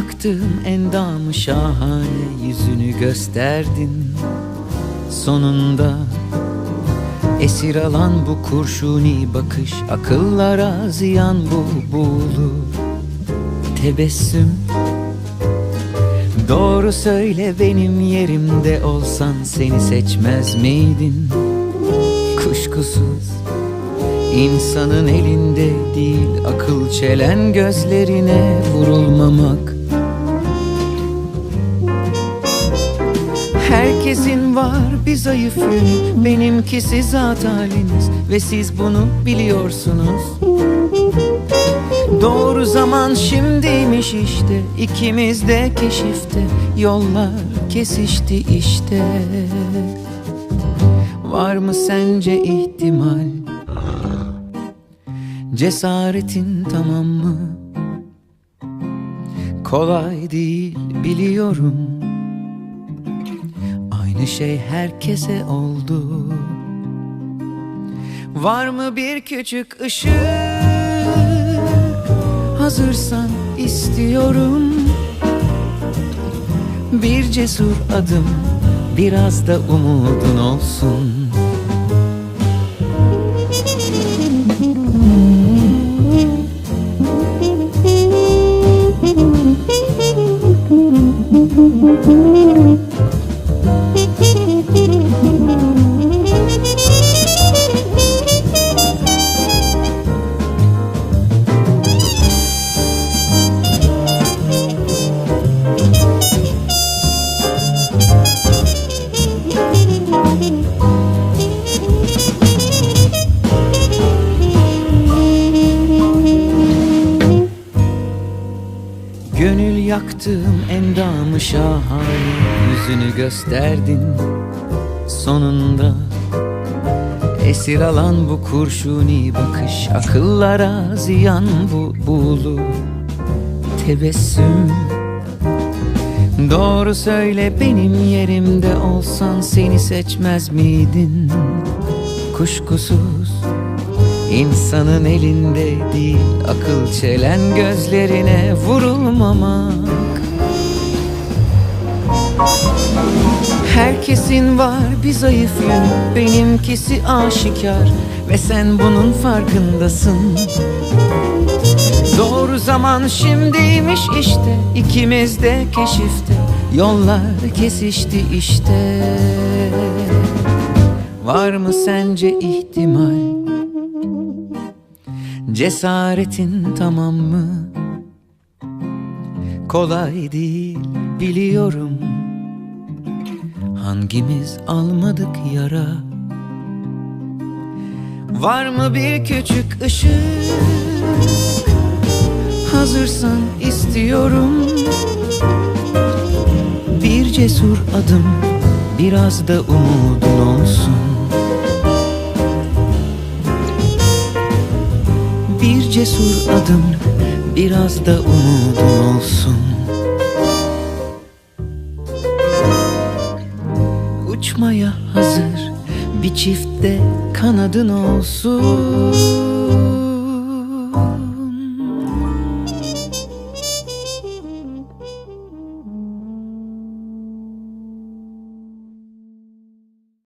yaktığım endamı şahane yüzünü gösterdin. Sonunda esir alan bu kurşuni bakış Akıllara ziyan bu buğulu tebessüm. Doğru söyle benim yerimde olsan seni seçmez miydin? Kuşkusuz insanın elinde değil akıl çelen gözlerine vurulmamak Herkesin var bir zayıf yönü Benimkisi zat haliniz Ve siz bunu biliyorsunuz. Doğru zaman şimdiymiş işte İkimiz de keşifte Yollar kesişti işte. Var mı sence ihtimal? Cesaretin tamam mı? Kolay değil biliyorum Aynı şey herkese oldu. Var mı bir küçük ışık? Hazırsan istiyorum. Bir cesur adım Biraz da umudun olsun. Gönül yaktığım endamı şahane Yüzünü gösterdin sonunda Esir alan bu kurşuni bakış Akıllara ziyan bu buğulu tebessüm Doğru söyle benim yerimde olsan Seni seçmez miydin? Kuşkusuz İnsanın elinde değil akıl çelen gözlerine vurulmamak. Herkesin var bir zayıf yönü benimkisi aşikar ve sen bunun farkındasın. Doğru zaman şimdiymiş işte ikimiz de keşifte yollar kesişti işte. Var mı sence ihtimal Cesaretin tamam mı? Kolay değil biliyorum. Hangimiz almadık yara? Var mı bir küçük ışık? Hazırsan istiyorum. Bir cesur adım Biraz da umudun olsun Bir cesur adım Biraz da umudun olsun. Uçmaya hazır Bir çifte kanadın olsun